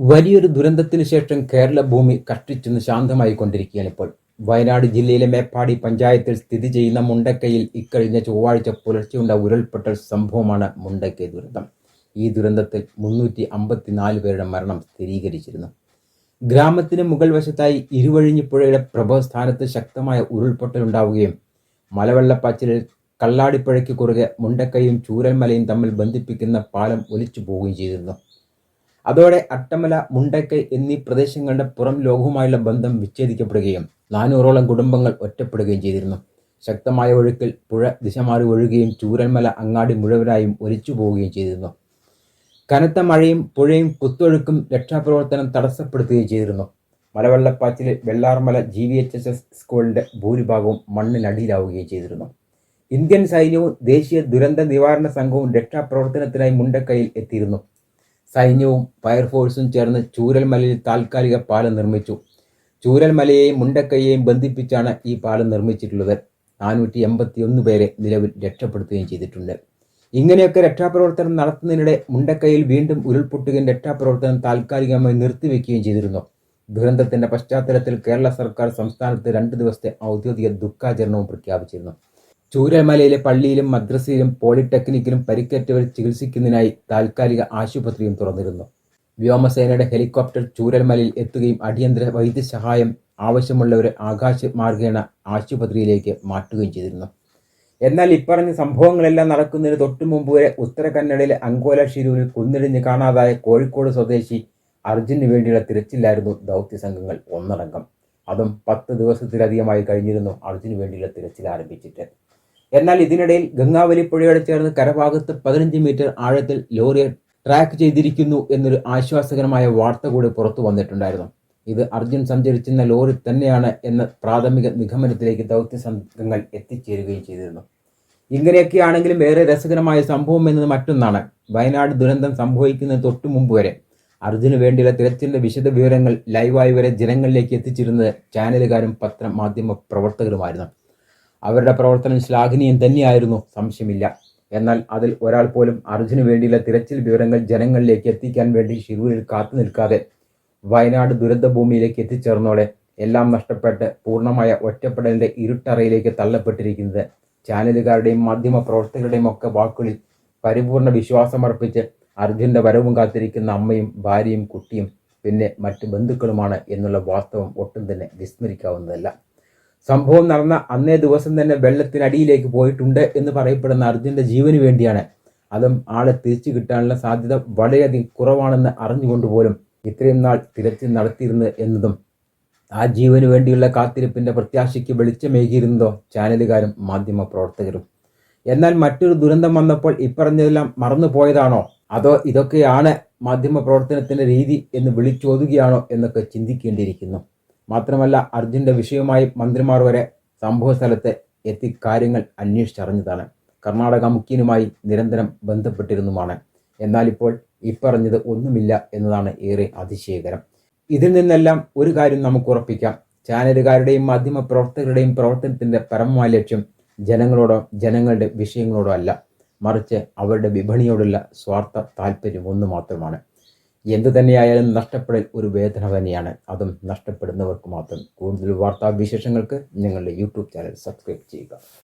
വലിയൊരു ദുരന്തത്തിന് ശേഷം കേരള ഭൂമി കഷ്ടിച്ചെന്ന് ശാന്തമായി കൊണ്ടിരിക്കുകയാണ് ഇപ്പോൾ. വയനാട് ജില്ലയിലെ മേപ്പാടി പഞ്ചായത്തിൽ സ്ഥിതി ചെയ്യുന്ന മുണ്ടക്കയിൽ ഇക്കഴിഞ്ഞ ചൊവ്വാഴ്ച പുലർച്ചെയുണ്ട ഉരുൾപൊട്ടൽ സംഭവമാണ് മുണ്ടക്കൈ ദുരന്തം. ഈ ദുരന്തത്തിൽ മുന്നൂറ്റി അമ്പത്തിനാല് പേരുടെ മരണം സ്ഥിരീകരിച്ചിരുന്നു. ഗ്രാമത്തിന് മുകൾ വശത്തായി ഇരുവഴിഞ്ഞിപ്പുഴയുടെ പ്രഭവസ്ഥാനത്ത് ശക്തമായ ഉരുൾപൊട്ടൽ ഉണ്ടാവുകയും മലവെള്ളപ്പാച്ചിലിൽ കള്ളാടിപ്പുഴയ്ക്ക് കുറുകെ മുണ്ടക്കയും ചൂരൽമലയും തമ്മിൽ ബന്ധിപ്പിക്കുന്ന പാലം ഒലിച്ചു പോവുകയും ചെയ്തിരുന്നു. അതോടെ അട്ടമല മുണ്ടക്കൈ എന്നീ പ്രദേശങ്ങളുടെ പുറം ലോകവുമായുള്ള ബന്ധം വിച്ഛേദിക്കപ്പെടുകയും നാനൂറോളം കുടുംബങ്ങൾ ഒറ്റപ്പെടുകയും ചെയ്തിരുന്നു. ശക്തമായ ഒഴുക്കിൽ പുഴ ദിശ മാറി ഒഴുകുകയും ചൂരൽമല അങ്ങാടി മുഴുവനായും ഒലിച്ചു പോവുകയും ചെയ്തിരുന്നു. കനത്ത മഴയും പുഴയും കുത്തൊഴുക്കും രക്ഷാപ്രവർത്തനം തടസ്സപ്പെടുത്തുകയും ചെയ്തിരുന്നു. മലവെള്ളപ്പാച്ചിലെ Vellarmala G V H S S സ്കൂളിന്റെ ഭൂരിഭാഗവും മണ്ണിനടിയിലാവുകയും ചെയ്തിരുന്നു. ഇന്ത്യൻ സൈന്യവും ദേശീയ ദുരന്ത നിവാരണ സംഘവും രക്ഷാപ്രവർത്തനത്തിനായി മുണ്ടക്കൈയിൽ എത്തിയിരുന്നു. സൈന്യവും ഫയർഫോഴ്സും ചേർന്ന് ചൂരൽമലയിൽ താൽക്കാലിക പാലം നിർമ്മിച്ചു. ചൂരൽമലയെയും മുണ്ടക്കൈയെയും ബന്ധിപ്പിച്ചാണ് ഈ പാലം നിർമ്മിച്ചിട്ടുള്ളത്. നാനൂറ്റി എൺപത്തി ഒന്ന് പേരെ നിലവിൽ രക്ഷപ്പെടുത്തുകയും ചെയ്തിട്ടുണ്ട്. ഇങ്ങനെയൊക്കെ രക്ഷാപ്രവർത്തനം നടത്തുന്നതിനിടെ മുണ്ടക്കൈയിൽ വീണ്ടും ഉരുൾപൊട്ടുകയും രക്ഷാപ്രവർത്തനം താൽക്കാലികമായി നിർത്തിവെക്കുകയും ചെയ്തിരുന്നു. ദുരന്തത്തിന്റെ പശ്ചാത്തലത്തിൽ കേരള സർക്കാർ സംസ്ഥാനത്ത് രണ്ട് ദിവസത്തെ ഔദ്യോഗിക ദുഃഖാചരണവും പ്രഖ്യാപിച്ചിരുന്നു. ചൂരൽമലയിലെ പള്ളിയിലും മദ്രസയിലും പോളിടെക്നിക്കിലും പരിക്കേറ്റവർ ചികിത്സിക്കുന്നതിനായി താൽക്കാലിക ആശുപത്രിയും തുറന്നിരുന്നു. വ്യോമസേനയുടെ ഹെലികോപ്റ്റർ ചൂരൽമലയിൽ എത്തുകയും അടിയന്തര വൈദ്യസഹായം ആവശ്യമുള്ളവരെ ആകാശ മാർഗേണ ആശുപത്രിയിലേക്ക് മാറ്റുകയും ചെയ്തിരുന്നു. എന്നാൽ ഇപ്പറഞ്ഞ സംഭവങ്ങളെല്ലാം നടക്കുന്നതിന് തൊട്ടു മുമ്പ് വരെ ഉത്തര കന്നഡയിലെ അങ്കോല ഷിരൂരിൽ കുന്നിടിഞ്ഞ് കാണാതായ കോഴിക്കോട് സ്വദേശി അർജുന് വേണ്ടിയുള്ള തിരച്ചിലായിരുന്നു ദൗത്യ സംഘങ്ങൾ ഒന്നടങ്കം. അതും പത്ത് ദിവസത്തിലധികമായി കഴിഞ്ഞിരുന്നു അർജുന് വേണ്ടിയുള്ള തിരച്ചിൽ ആരംഭിച്ചിട്ട്. എന്നാൽ ഇതിനിടയിൽ ഗംഗാവലി പുഴയോട് ചേർന്ന് കരഭാഗത്ത് പതിനഞ്ച് മീറ്റർ ആഴത്തിൽ ലോറിയെ ട്രാക്ക് ചെയ്തിരിക്കുന്നു എന്നൊരു ആശ്വാസകരമായ വാർത്ത കൂടി പുറത്തു വന്നിട്ടുണ്ടായിരുന്നു. ഇത് അർജുൻ സഞ്ചരിച്ചിരുന്ന ലോറി തന്നെയാണ് എന്ന പ്രാഥമിക നിഗമനത്തിലേക്ക് ദൗത്യ സംഘങ്ങൾ എത്തിച്ചേരുകയും ചെയ്തിരുന്നു. ഇങ്ങനെയൊക്കെയാണെങ്കിലും ഏറെ രസകരമായ സംഭവം എന്നത് മറ്റൊന്നാണ്. വയനാട് ദുരന്തം സംഭവിക്കുന്ന തൊട്ടു മുമ്പ് വരെ അർജുന് വേണ്ടിയുള്ള തിരച്ചിലിന്റെ വിശദ വിവരങ്ങൾ ലൈവായി വരെ ജനങ്ങളിലേക്ക് എത്തിച്ചിരുന്നത് ചാനലുകാരും പത്ര മാധ്യമ പ്രവർത്തകരുമായിരുന്നു. അവരുടെ പ്രവർത്തനം ശ്ലാഘനീയം തന്നെയായിരുന്നു. സംശയമില്ല. എന്നാൽ അതിൽ ഒരാൾ പോലും അർജുന് വേണ്ടിയുള്ള തിരച്ചിൽ വിവരങ്ങൾ ജനങ്ങളിലേക്ക് എത്തിക്കാൻ വേണ്ടി ഷിരൂരിൽ കാത്തു നിൽക്കാതെ വയനാട് ദുരന്ത ഭൂമിയിലേക്ക് എത്തിച്ചേർന്നോടെ എല്ലാം നഷ്ടപ്പെട്ട് പൂർണമായ ഒറ്റപ്പെടലിന്റെ ഇരുട്ടറയിലേക്ക് തള്ളപ്പെട്ടിരിക്കുന്നത്. ചാനലുകാരുടെയും മാധ്യമ പ്രവർത്തകരുടെയും ഒക്കെ വാക്കുകളിൽ പരിപൂർണ വിശ്വാസമർപ്പിച്ച് അർജുന്റെ വരവും കാത്തിരിക്കുന്ന അമ്മയും ഭാര്യയും കുട്ടിയും പിന്നെ മറ്റു ബന്ധുക്കളുമാണ് എന്നുള്ള വാസ്തവം ഒട്ടും തന്നെ വിസ്മരിക്കാവുന്നതല്ല. സംഭവം നടന്ന അന്നേ ദിവസം തന്നെ വെള്ളത്തിനടിയിലേക്ക് പോയിട്ടുണ്ട് എന്ന് പറയപ്പെടുന്ന അർജുന്റെ ജീവന് വേണ്ടിയാണ്. അതും ആളെ തിരിച്ചു കിട്ടാനുള്ള സാധ്യത വളരെയധികം കുറവാണെന്ന് അറിഞ്ഞുകൊണ്ട് പോലും ഇത്രയും നാൾ തിരച്ചിൽ നടത്തിയിരുന്നത് എന്നതും ആ ജീവന് വേണ്ടിയുള്ള കാത്തിരിപ്പിന്റെ പ്രത്യാശയ്ക്ക് വെളിച്ചമേകിയിരുന്നതോ ചാനലുകാരും മാധ്യമ പ്രവർത്തകരും. എന്നാൽ മറ്റൊരു ദുരന്തം വന്നപ്പോൾ ഇപ്പറഞ്ഞതെല്ലാം മറന്നുപോയതാണോ അതോ ഇതൊക്കെയാണ് മാധ്യമ പ്രവർത്തനത്തിന്റെ രീതി എന്ന് വിളിച്ചോതുകയാണോ എന്നൊക്കെ ചിന്തിക്കേണ്ടിയിരിക്കുന്നു. മാത്രമല്ല അർജുന്റെ വിഷയവുമായി മന്ത്രിമാർ വരെ സംഭവ സ്ഥലത്ത് എത്തി കാര്യങ്ങൾ അന്വേഷിച്ചറിഞ്ഞതാണ്. കർണാടക മുഖ്യനുമായി നിരന്തരം ബന്ധപ്പെട്ടിരുന്നുമാണ്. എന്നാൽ ഇപ്പോൾ ഇപ്പറഞ്ഞത് ഒന്നുമില്ല എന്നതാണ് ഏറെ അതിശയകരം. ഇതിൽ നിന്നെല്ലാം ഒരു കാര്യം നമുക്ക് ഉറപ്പിക്കാം. ചാനലുകാരുടെയും മാധ്യമ പ്രവർത്തകരുടെയും പ്രവർത്തനത്തിന്റെ പരമമായ ലക്ഷ്യം ജനങ്ങളോടോ ജനങ്ങളുടെ വിഷയങ്ങളോടോ അല്ല. മറിച്ച് അവരുടെ വിപണിയോടുള്ള സ്വാർത്ഥ താല്പര്യം ഒന്ന് മാത്രമാണ്. എന്തു തന്നെയായാലും നഷ്ടപ്പെടൽ ഒരു വേദന തന്നെയാണ്. അതും നഷ്ടപ്പെടുന്നവർക്ക് മാത്രം. കൂടുതൽ വാർത്താ വിശേഷങ്ങൾക്ക് ഞങ്ങളുടെ യൂട്യൂബ് ചാനൽ സബ്സ്ക്രൈബ് ചെയ്യുക.